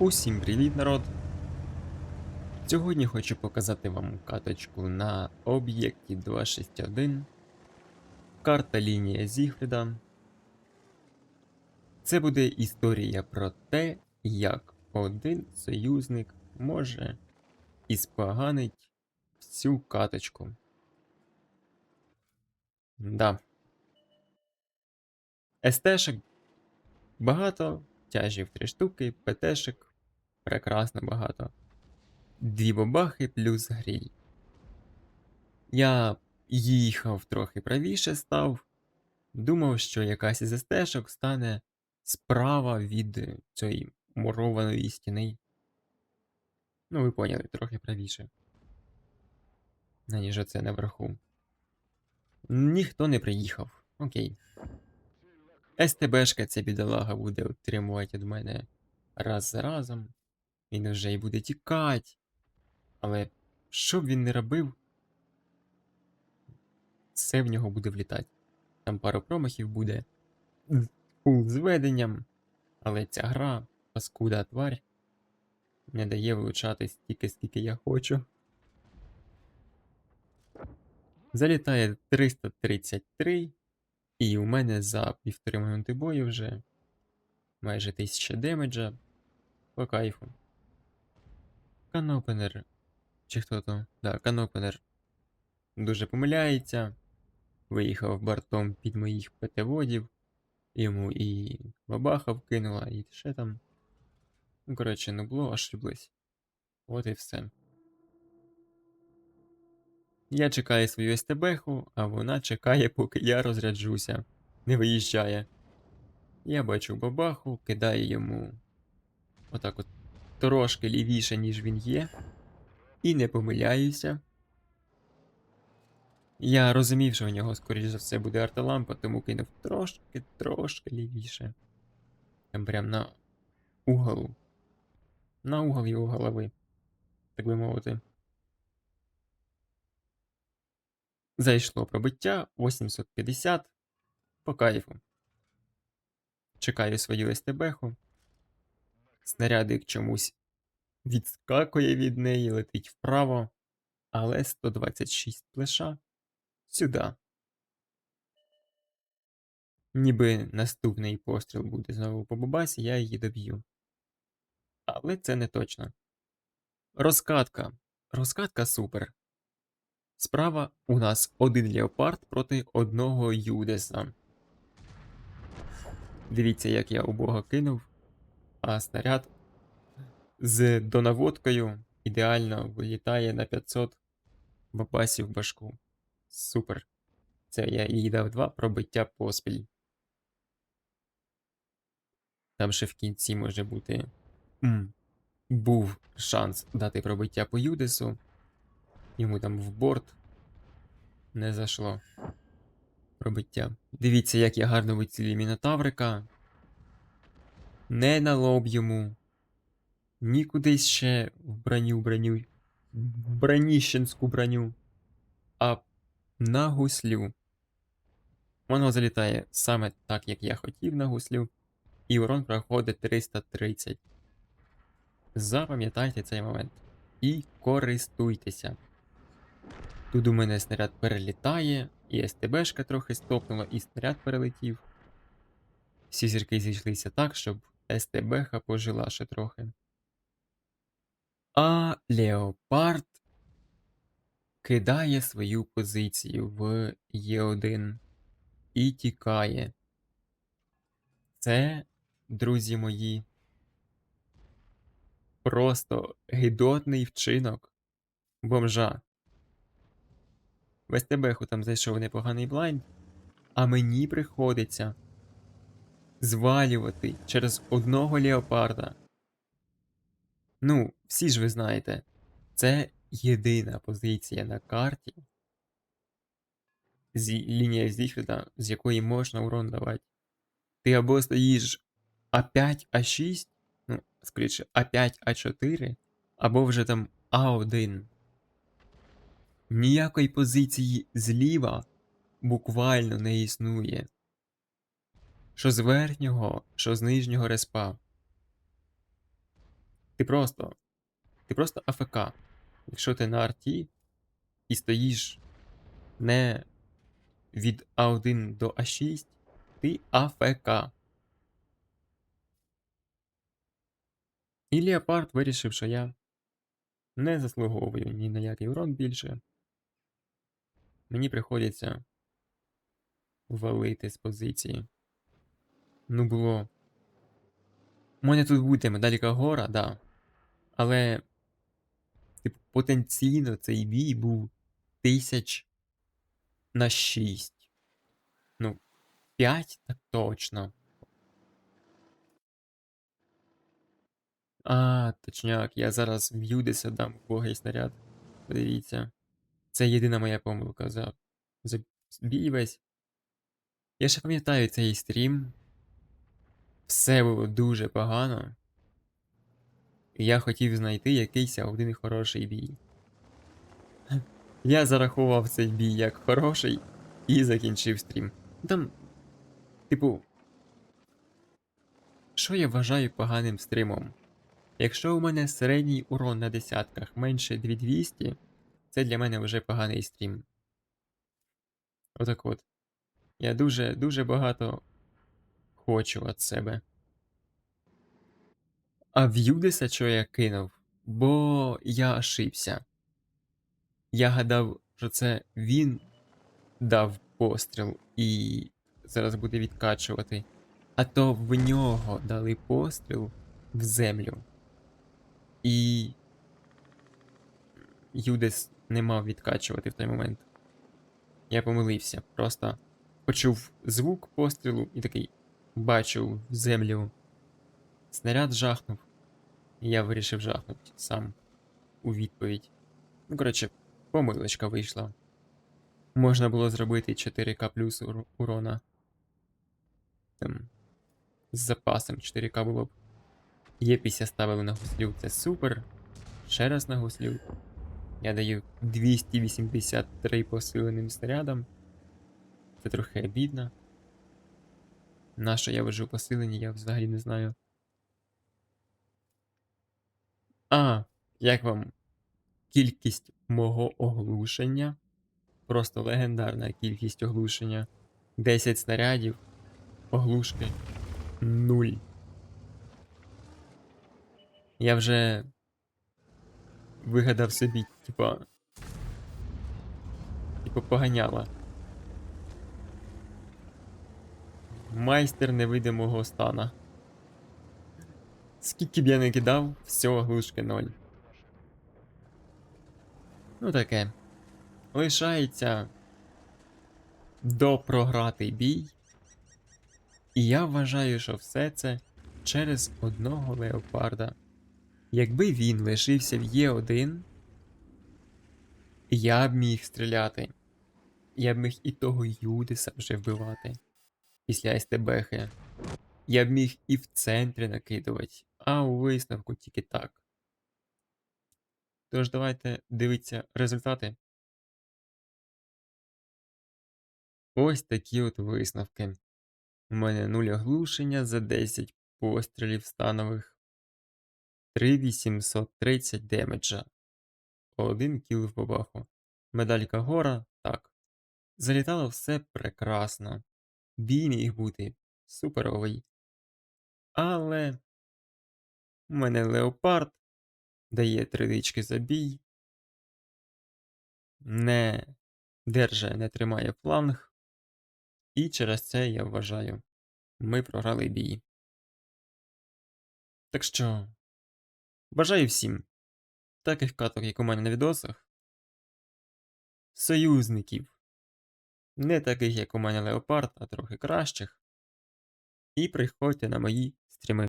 Усім привіт, народ! Сьогодні хочу показати вам каточку на об'єкті 261. Карта лінія Зігфріда. Це буде історія про те, як один союзник може іспоганить всю каточку. Да. СТшек багато, тяжів 3 штуки, ПТшек прекрасно багато. Дві бабахи плюс гріль. Я їхав трохи правіше став. Думав, що якась із СТшок стане справа від цієї мурованої стіни. Ну, ви поняли, трохи правіше. Аніж оце наверху. Ніхто не приїхав. Окей. СТБшка ця бідолага буде отримувати від мене раз за разом. Він вже й буде тікати. Але що б він не робив, все в нього буде влітати. Там пару промахів буде з зведенням, але ця гра, паскуда тварь, не дає влучати стільки, скільки я хочу. Залітає 333, і у мене за півтори минути бою вже майже 1000 демеджа по кайфу. Канопенер. Чи хто то? Да, канопенер дуже помиляється. Виїхав бортом під моїх ПТ-водів. Йому і бабаха вкинула, і ще там. Ну, коротше, не було, ошиблись. От і все. Я чекаю свою СТБху, а вона чекає, поки я розряджуся. Не виїжджає. Я бачу бабаху, кидаю йому отак от трошки лівіше, ніж він є. І не помиляюся. Я розумів, що у нього, скоріш за все, буде арталампа, тому кинув трошки, трошки лівіше. Там прям на угол. На угол його голови, так би мовити. Зайшло пробиття 850 по кайфу. Чекаю свою СТБху. Снарядик чомусь відскакує від неї, летить вправо, але 126 плеша сюди. Ніби наступний постріл буде знову по бабасі, я її доб'ю. Але це не точно. Розкатка. Розкатка супер. Справа у нас один леопард проти одного Юдеса. Дивіться, як я убого кинув, а снаряд з донаводкою ідеально вилітає на 500 бабасів в башку. Супер. Це я їй дав два пробиття поспіль. Там ще в кінці може бути. М. Був шанс дати пробиття по Юдесу. Йому там в борт не зайшло. Пробиття. Дивіться, як я гарно вицілюю Мінотаврика. Не на лоб йому. Ні кудись ще в броню броню. Броніщенську броню. А на гуслю. Воно залітає саме так, як я хотів на гуслю. І урон проходить 330. Запам'ятайте цей момент. І користуйтеся. Тут у мене снаряд перелітає, і СТБшка трохи стопнула, і снаряд перелетів. Всі зірки зійшлися так, щоб СТБха пожила ще трохи. А Леопард кидає свою позицію в Є1 і тікає. Це, друзі мої, просто гидотний вчинок бомжа. В СТБху там зайшов непоганий блайнд, а мені приходиться звалювати через одного леопарда. Ну, всі ж ви знаєте, це єдина позиція на карті, з лінія Зіфріда, з якої можна урон давати. Ти або стоїш А5, А6, ну, скоріше, А5, А4, або вже там А1. Ніякої позиції зліва буквально не існує. Що з верхнього, що з нижнього респа. Ти просто. Ти просто АФК. Якщо ти на арті і стоїш не від А1 до А6, ти АФК. І Леопард вирішив, що я не заслуговую ні на який урон більше. Мені приходиться валити з позиції. Ну було. У мене тут буде медалька гора, да. Але. Типу, потенційно цей бій був тисяч на 6. Ну, 5 так точно. А, точняк, я зараз в Юдиса дам богий снаряд. Подивіться. Це єдина моя помилка за, за бій весь. Я ще пам'ятаю цей стрім. Все було дуже погано. І я хотів знайти якийсь один хороший бій. Я зарахував цей бій як хороший і закінчив стрім. Там, типу, що я вважаю поганим стримом? Якщо у мене середній урон на десятках менше 2200, це для мене вже поганий стрім. Отак от. Я дуже дуже багато хочу від себе. А в Юдиса що я кинув? Бо я ошибся. Я гадав, що це він дав постріл і зараз буде відкачувати. А то в нього дали постріл в землю. І. Юдис не мав відкачувати в той момент. Я помилився. Просто почув звук пострілу і такий бачив землю. Снаряд жахнув. І я вирішив жахнути сам у відповідь. Ну, коротше, помилочка вийшла. Можна було зробити 4К плюс урона. Там, з запасом 4К було б. Єпіся ставили на гуслю, це супер. Ще раз на гуслю. Я даю 283 посиленим снарядам. Це трохи обідно. На що я вожу посилені, я взагалі не знаю. А, як вам кількість мого оглушення? Просто легендарна кількість оглушення. 10 снарядів. Оглушки. Нуль. Я вже вигадав собі, типа. Типа поганяла. Майстер невидимого стана. Скільки б я не кидав, всього глушки ноль. Ну таке. Лишається допрогратий бій. І я вважаю, що все це через одного леопарда. Якби він лишився в Є1, я б міг стріляти. Я б міг і того Юдиса вже вбивати. Після СТБХ. Я б міг і в центрі накидувати, а у висновку тільки так. Тож давайте дивитися результати. Ось такі от висновки. У мене 0 оглушення за 10 пострілів станових. 3830 демеджа. 1 кіл в бабаху. Медалька гора, так. Залітало все прекрасно. Бій міг бути суперовий. Але у мене леопард дає тридички за бій. Не держа, не тримає фланг. І через це я вважаю, ми програли бій. Так що, бажаю всім таких каток, як у мене на відосах. Союзників. Не таких, як у мене Леопард, а трохи кращих. І приходьте на мої стріми.